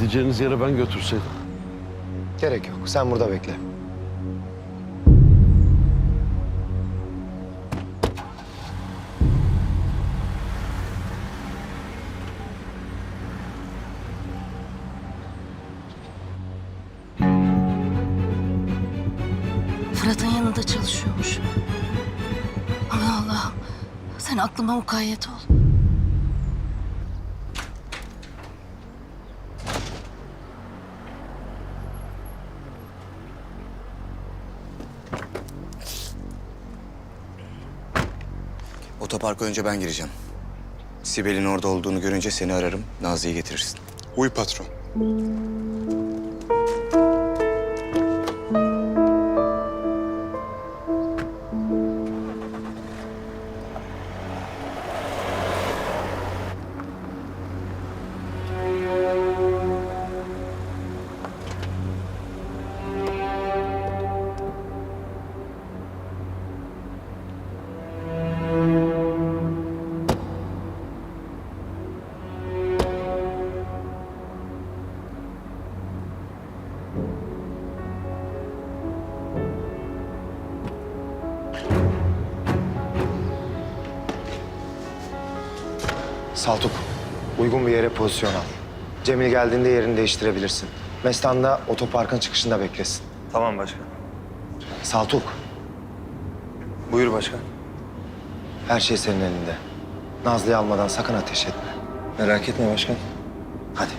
Gideceğiniz yere ben götürseydim. Gerek yok. Sen burada bekle. Fırat'ın yanında çalışıyormuş. Aman Allah'ım. Sen aklıma mukayyet ol. Otoparka önce ben gireceğim. Sibel'in orada olduğunu görünce seni ararım, Nazlı'yı getirirsin. Uy patron. Saltuk, uygun bir yere pozisyon al. Cemil geldiğinde yerini değiştirebilirsin. Mestan da otoparkın çıkışında beklesin. Tamam başkan. Saltuk, Buyur başkan. her şey senin elinde. Nazlı'yı almadan sakın ateş etme. Merak etme başkan. Hadi.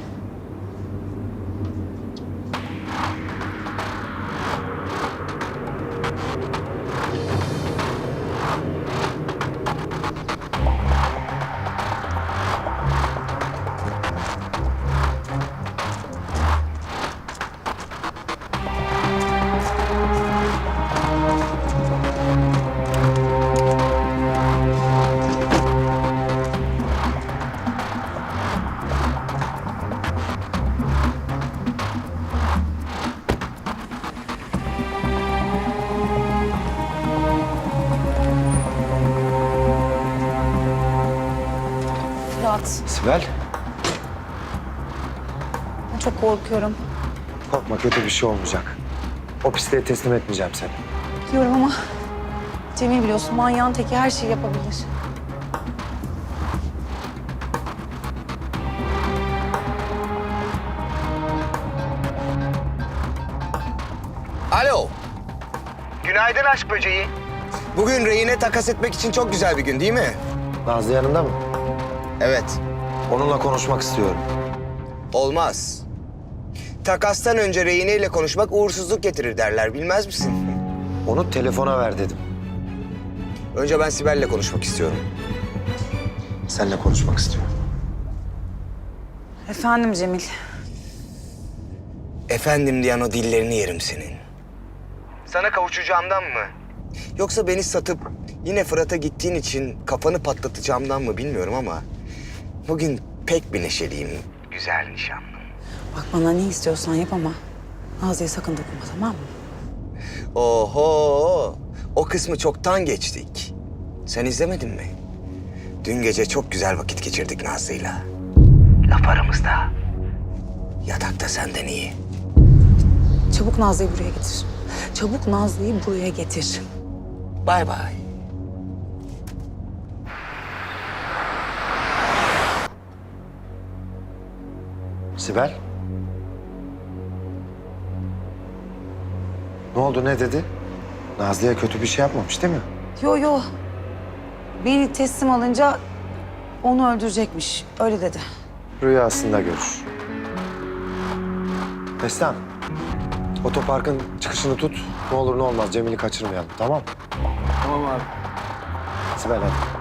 Fırat, Sibel, ben çok korkuyorum. korkma kötü bir şey olmayacak. O pisliğe teslim etmeyeceğim seni. Diyorum ama Cemil biliyorsun manyağın teki her şeyi yapabilir. Alo, Günaydın aşk böceği. bugün rehine takas etmek için çok güzel bir gün değil mi? Nazlı yanında mı? Evet, Onunla konuşmak istiyorum. olmaz. Takastan önce rehineyle konuşmak uğursuzluk getirir derler, bilmez misin? Onu telefona ver dedim. Önce ben Sibel'le konuşmak istiyorum. Seninle konuşmak istiyorum. Efendim Cemil. Efendim diyen o dillerini yerim senin. Sana kavuşacağımdan mı? Yoksa beni satıp yine Fırat'a gittiğin için kafanı patlatacağımdan mı bilmiyorum ama... ...bugün pek bir neşeliyim. Güzel nişanlım. Bak bana ne istiyorsan yap ama Nazlı'ya sakın dokunma tamam mı? Oho! O kısmı çoktan geçtik. Sen izlemedin mi? Dün gece çok güzel vakit geçirdik Nazlı'yla. Laf aramızda. Yatakta senden iyi. Çabuk Nazlı'yı buraya getir. Çabuk Nazlı'yı buraya getir. Bay bay. Sibel? Ne oldu ne dedi? Nazlı'ya kötü bir şey yapmamış değil mi? Yo yo. Beni teslim alınca onu öldürecekmiş. Öyle dedi. Rüyasında görür. Mestan, otoparkın çıkışını tut. Ne olur ne olmaz Cemil'i kaçırmayalım tamam? Tamam abi. Sibel hadi.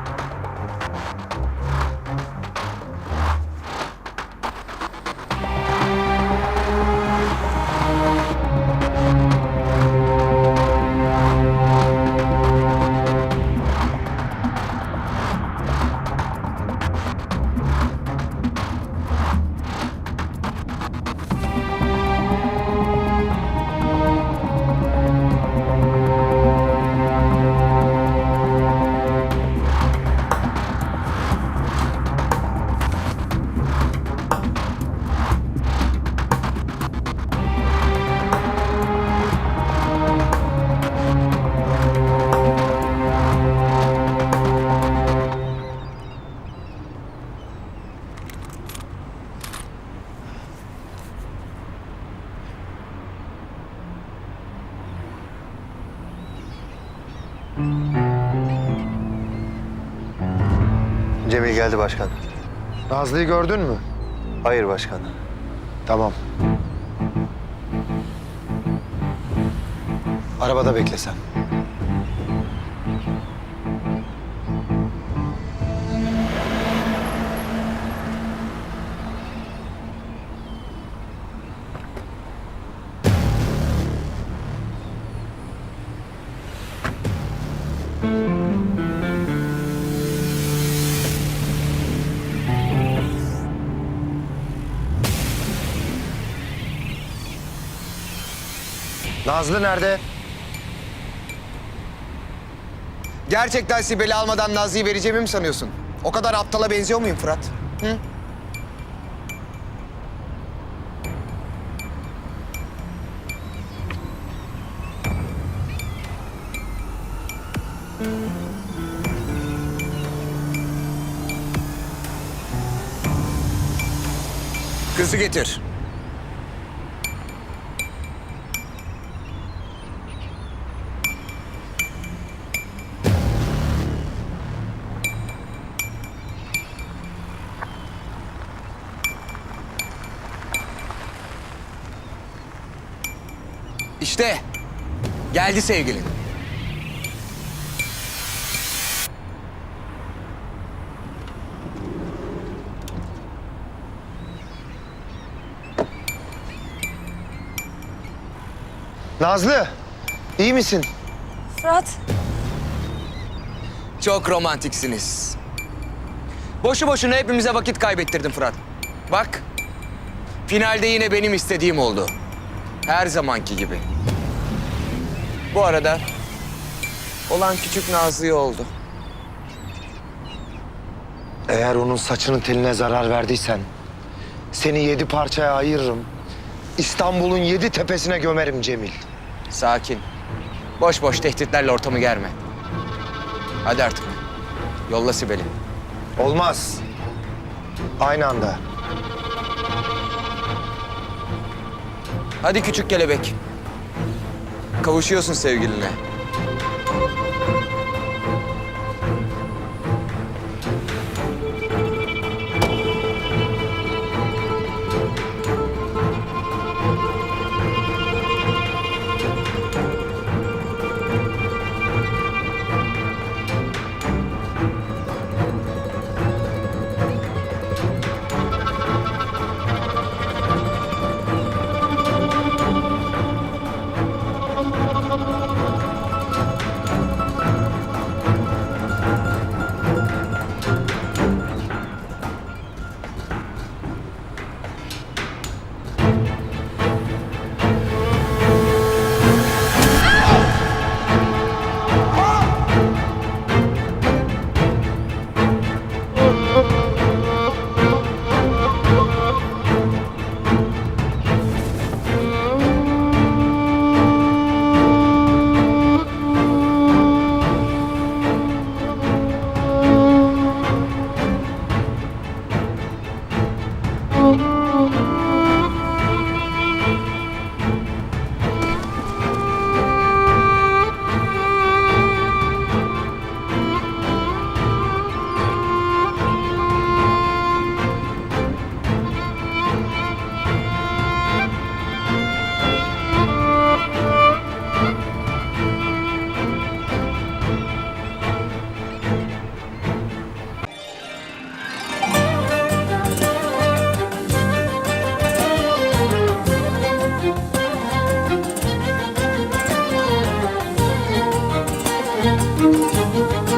Cemil geldi başkan. Nazlı'yı gördün mü? Hayır başkan. Tamam. Arabada bekle sen. Nazlı nerede? Gerçekten Sibel'i almadan Nazlı'yı vereceğimi mi sanıyorsun? O kadar aptala benziyor muyum Fırat? Hı? Kızı getir. İşte geldi sevgilin. Nazlı, iyi misin? Fırat. Çok romantiksiniz. Boşu boşuna hepimize vakit kaybettirdin Fırat. Bak, finalde yine benim istediğim oldu. Her zamanki gibi. Bu arada olan küçük Nazlı'ya oldu. Eğer onun saçının teline zarar verdiysen seni yedi parçaya ayırırım. İstanbul'un yedi tepesine gömerim Cemil. Sakin. Boş boş tehditlerle ortamı germe. Hadi artık. Yolla Sibel'i. Olmaz. Aynı anda. Hadi küçük kelebek. Kavuşuyorsun sevgiline.